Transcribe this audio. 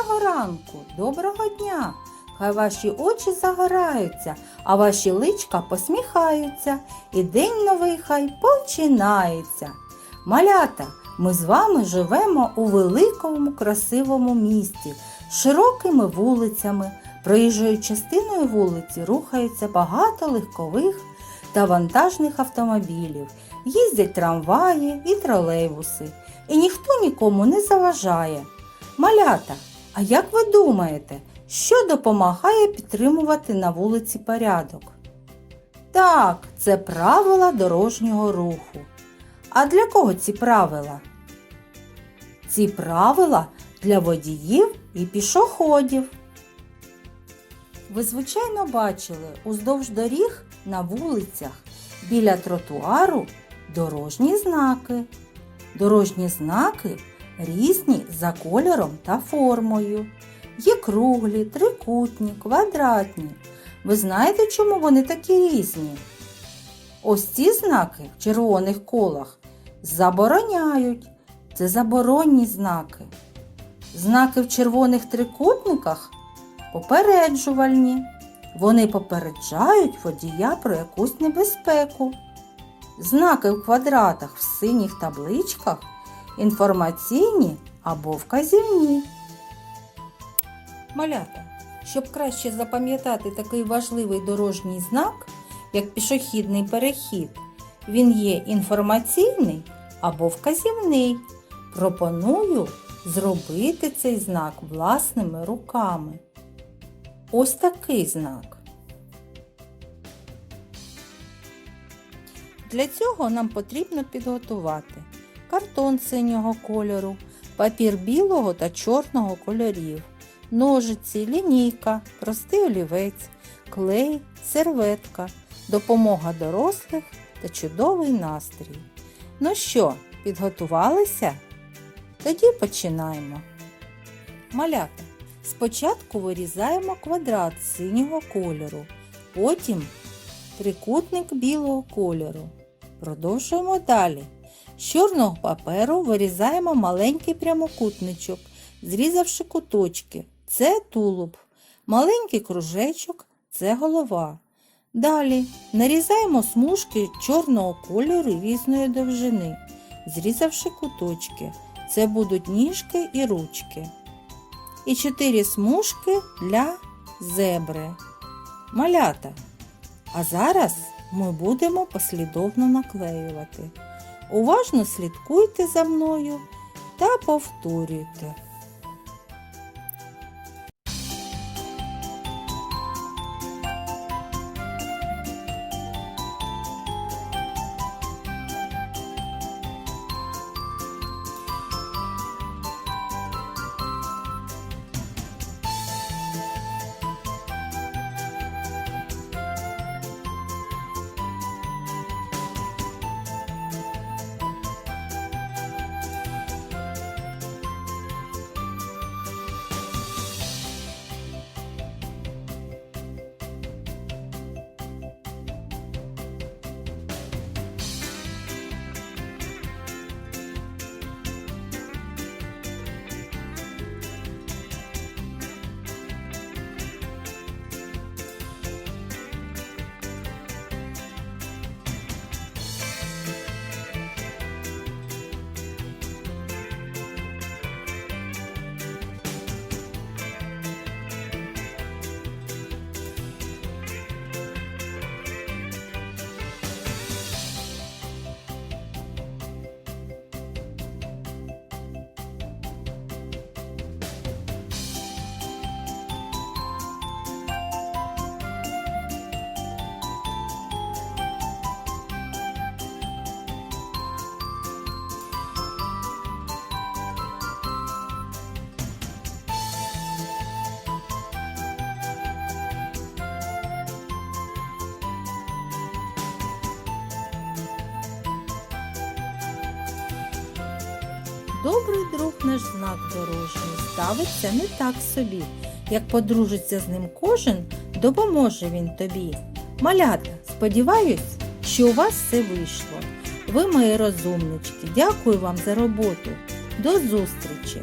Доброго ранку, доброго дня! Хай ваші очі загораються, а ваші личка посміхаються, і день новий хай починається. Малята, ми з вами живемо у великому красивому місті з широкими вулицями. Проїжджою частиною вулиці рухаються багато легкових та вантажних автомобілів, їздять трамваї і тролейбуси, і ніхто нікому не заважає. Малята, а як ви думаєте, що допомагає підтримувати на вулиці порядок? Так, це правила дорожнього руху. А для кого ці правила? Ці правила для водіїв і пішоходів. Ви, звичайно, бачили уздовж доріг на вулицях біля тротуару дорожні знаки. Дорожні знаки різні за кольором та формою. Є круглі, трикутні, квадратні. Ви знаєте, чому вони такі різні? Ось ці знаки в червоних колах забороняють. Це заборонні знаки. Знаки в червоних трикутниках попереджувальні. Вони попереджають водія про якусь небезпеку. Знаки в квадратах в синіх табличках інформаційні або вказівні. Малята, щоб краще запам'ятати такий важливий дорожній знак, як пішохідний перехід, він є інформаційний або вказівний. Пропоную зробити цей знак власними руками. Ось такий знак. Для цього нам потрібно підготувати картон синього кольору, папір білого та чорного кольорів, ножиці, лінійка, простий олівець, клей, серветка, допомога дорослих та чудовий настрій. Ну що, підготувалися? Тоді починаємо. Малята. Спочатку вирізаємо квадрат синього кольору, потім трикутник білого кольору. Продовжуємо далі. З чорного паперу вирізаємо маленький прямокутничок, зрізавши куточки. Це тулуб. Маленький кружечок це голова. Далі нарізаємо смужки чорного кольору різної довжини, зрізавши куточки. Це будуть ніжки і ручки. І чотири смужки для зебри. Малята. А зараз ми будемо послідовно наклеювати. Уважно слідкуйте за мною та повторюйте. Добрий друг наш знак дорожній ставиться не так собі. Як подружиться з ним кожен, допоможе він тобі. Малята, сподіваюсь, що у вас все вийшло. Ви мої розумнички, дякую вам за роботу. До зустрічі!